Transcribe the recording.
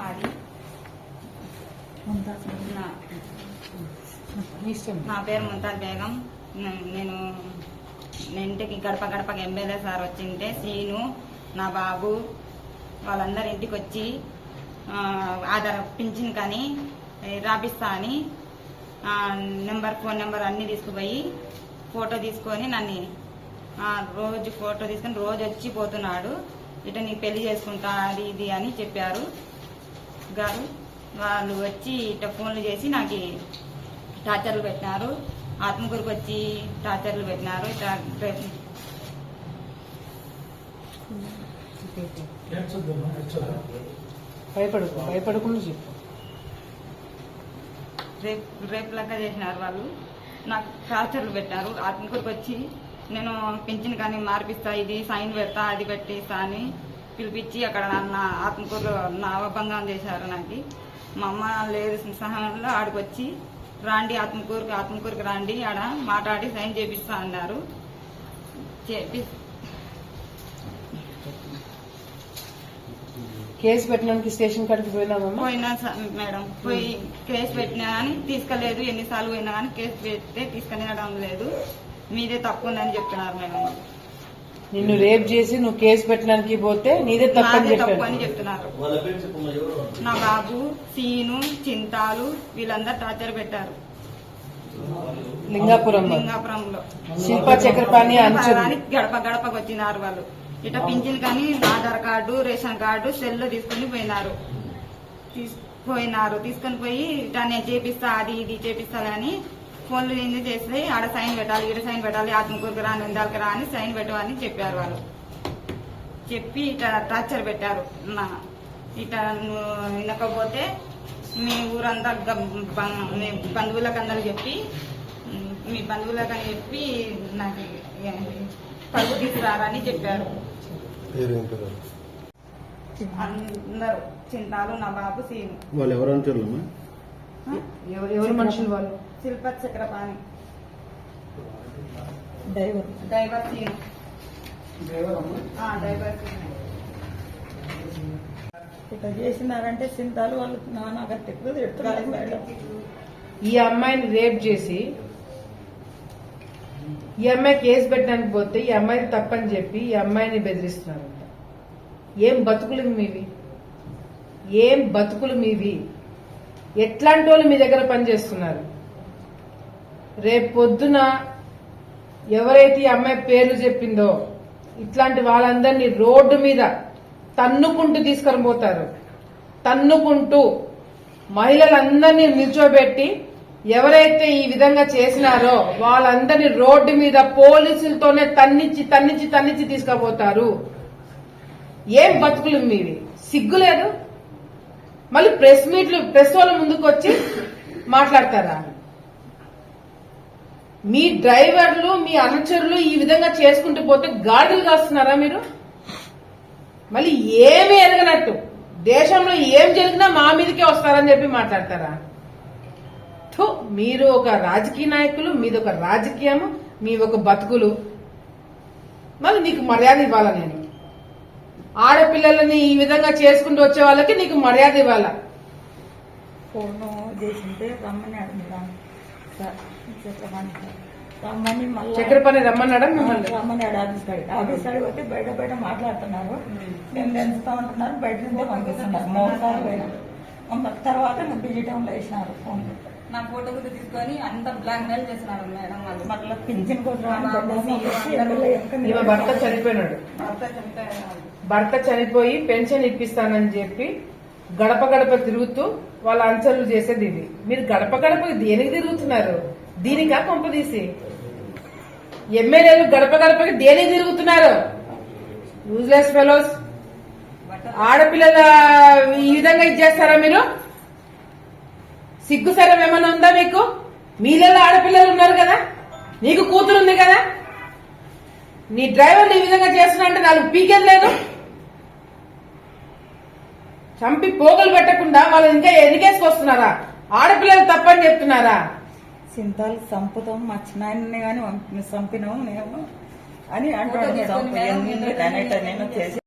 మాది నా పేరు ముంతాజ్ బేగం. నేను ఇంటికి గడప గడపకి ఎమ్మెల్యే సార్ వచ్చింటే సీను నా బాబు వాళ్ళందరి ఇంటికి వచ్చి ఆధార్ పింఛన్ కానీ రాపిస్తా అని ఆ, నెంబర్ ఫోన్ నెంబర్ అన్ని తీసుకుపోయి ఫోటో తీసుకొని నన్ను ఆ, రోజు ఫోటో తీసుకొని రోజు వచ్చి పోతున్నాడు. ఇట నీకు పెళ్ళి చేసుకుంటా అది ఇది అని చెప్పారు. గారు వాళ్ళు వచ్చి ఇట్ట ఫోన్లు చేసి నాకు టార్చర్లు పెట్టినారు. ఆత్మకూరుకు వచ్చి టార్చర్లు పెట్టినారు. ఇట్లా రేపు భయపడకు భయపడకుండా చెప్పు. రేపు రేపు లెక్క చేసినారు వాళ్ళు. నాకు టార్చర్లు పెట్టారు ఆత్మకూరుకు వచ్చి నేను పింఛన్ కానీ మార్పిస్తా ఇది సైన్ పెడతా అది పెట్టిస్తా అని పిలిపించి అక్కడ నన్ను ఆత్మకూరులో నా అభంగం చేశారు నాకు. మా అమ్మ లేదు సహాయంలో ఆడికి వచ్చి రాండి ఆత్మకూరుకి ఆత్మకూరుకి రాండి ఆడ మాట్లాడి సైన్ చేపిస్తా అన్నారు. చేపి కేసు పెట్టడానికి స్టేషన్ కాడికి పోయినామమ్మా పోయినా స- మేడం. పోయి కేసు పెట్టినా కానీ తీసుకెళ్ళేదు. ఎన్నిసార్లు పోయినా కానీ కేసు పెడితే తీసుకెళ్ళడం లేదు. మీదే తప్పు ఉందని చెప్తున్నారు మేడం. నిన్ను రేప్ చేసి నువ్వు కేసు పెట్టడానికి పోతే నీదే తప్పని తప్పు అని చెప్పాడు చెప్తున్నారు నా బాబు సీను చింతాలు వీళ్ళందరూ టార్చర్ పెట్టారు. లింగాపురం లింగాపురంలో. శిల్పా చక్రపాణి గడప గడపకు వచ్చినారు వాళ్ళు. ఇట పింఛన్ కానీ Aadhaar card ration card cell తీసుకుని పోయినారు. తీస్- పోయినారు. తీసుకొని పోయి ఇట్లా నేను చేపిస్తా అది ఇది చేపిస్తా అని ఫోన్లు ఏంది చేసి ఆడ సైన్ పెట్టాలి ఈడ సైన్ పెట్టాలి ఆత్మకూరుకు రా నిందాలకు రా అని సైన్ పెట్టమని చెప్పారు వాళ్ళు. చెప్పి ఇట్లా టార్చర్ పెట్టారు. నా ఇట్లా నువ్వు వినకపోతే మీ ఊరంతా మీ బంధువులకు అందరు చెప్పి మీ బంధువులకు అని చెప్పి నాకు పరుగు తీసుకురారని చెప్పారు. అందరూ చింతాలు నా బాబు సీను. వాళ్ళు ఎవరు అంటారులమ్మా ఎవరు ఎవరు మనుషులు వాళ్ళు? శిల్పత్ చక్రపాణి. డ్రైవర్. డ్రైవర్ సీను. ఆ, డ్రైవర్ ఇట్లా చేసినారంటే సింతాలు వాళ్ళు నానా గట్టిగా తిడుతున్నారు మేడం. ఈ అమ్మాయిని రేప్ చేసి ఈ అమ్మాయి కేసు పెట్టడానికి పోతే ఈ అమ్మాయిని తప్పని చెప్పి ఈ అమ్మాయిని బెదిరిస్తున్నారంట. ఏం బతుకులు మీవి? ఏం బతుకులు మీవి? ఎట్లాంటి వాళ్ళు మీ దగ్గర పనిచేస్తున్నారు? రేపు పొద్దున ఎవరైతే ఈ అమ్మాయి పేర్లు చెప్పిందో ఇట్లాంటి వాళ్ళందరినీ రోడ్డు మీద తన్నుకుంటూ తీసుకొని పోతారు. తన్నుకుంటూ మహిళలందరినీ నిల్చోబెట్టి ఎవరైతే ఈ విధంగా చేసినారో వాళ్ళందరినీ రోడ్డు మీద పోలీసులతోనే తన్నిచ్చి తన్నిచ్చి తన్నిచ్చి తీసుకుపోతారు. ఏం బతుకులు మీవి? సిగ్గులేదు మళ్ళీ ప్రెస్ మీట్లు ప్రెస్ వాళ్ళ ముందుకు వచ్చి మాట్లాడతారా? మీ డ్రైవర్లు మీ అనుచరులు ఈ విధంగా చేసుకుంటూ పోతే గాడిదలు కాస్తున్నారా మీరు? మళ్ళీ ఏమి ఎరగనట్టు. దేశంలో ఏం జరిగినా మా మీదకే వస్తారని చెప్పి మాట్లాడతారా? మీరు ఒక రాజకీయ నాయకులు మీది ఒక రాజకీయము మీ ఒక బతుకులు. మళ్ళీ నీకు మర్యాద ఇవ్వాలా నేను? ఆడపిల్లలని ఈ విధంగా చేసుకుంటూ వచ్చే వాళ్ళకి నీకు మర్యాద ఇవ్వాలా? ఫోన్ చేసింటే రమ్మని మళ్ళీ చక్కెరపని రమ్మన్నాడా మిమ్మల్ని? రమ్మని ఆఫీస్ కాడికి ఆఫీస్ పోతే బయట బయట మాట్లాడుతున్నారు. మేము పెంచుతా ఉంటున్నారు బయట నుండే పంపిస్తున్నారు. మోసాలు మళ్ళీ తర్వాత డిజిటంలో వేసినారు ఫోన్ నా ఫోటో కూడా తీసుకొని అంత బ్లాక్ మెయిల్ చేస్తున్నారు మేడం వాళ్ళు. మళ్ళీ పింఛన్ కోసం భర్త చనిపోయినాడు. భర్త భర్త చనిపోయి పెన్షన్ ఇప్పిస్తానని చెప్పి గడప గడప తిరుగుతూ వాళ్ళ అంచలు చేసేది ఇది. మీరు గడప గడప దేనికి తిరుగుతున్నారు? దీనికా కొంపదీసి? ఎమ్మెల్యేలు గడప గడపకి దేనికి తిరుగుతున్నారు? యూజ్లెస్ ఫెలోస్ ఆడపిల్లల ఈ విధంగా ఇచ్చేస్తారా మీరు? సిగ్గు సరం ఏమైనా ఉందా మీకు? మీలలో ఆడపిల్లలు ఉన్నారు కదా? నీకు కూతురు ఉంది కదా? నీ డ్రైవర్ ఈ విధంగా చేస్తున్నా అంటే నాలుగు పీకేది లేదు. చంపి పోగలు పెట్టకుండా వాళ్ళు ఇంకా ఎదిగేసుకొస్తున్నారా ఆడపిల్లలు తప్పని చెప్తున్నారా? సింతాలు చంపుతాం మా చిన్నాయన్ని కానీ చంపినాము మేము అని నేను చేసి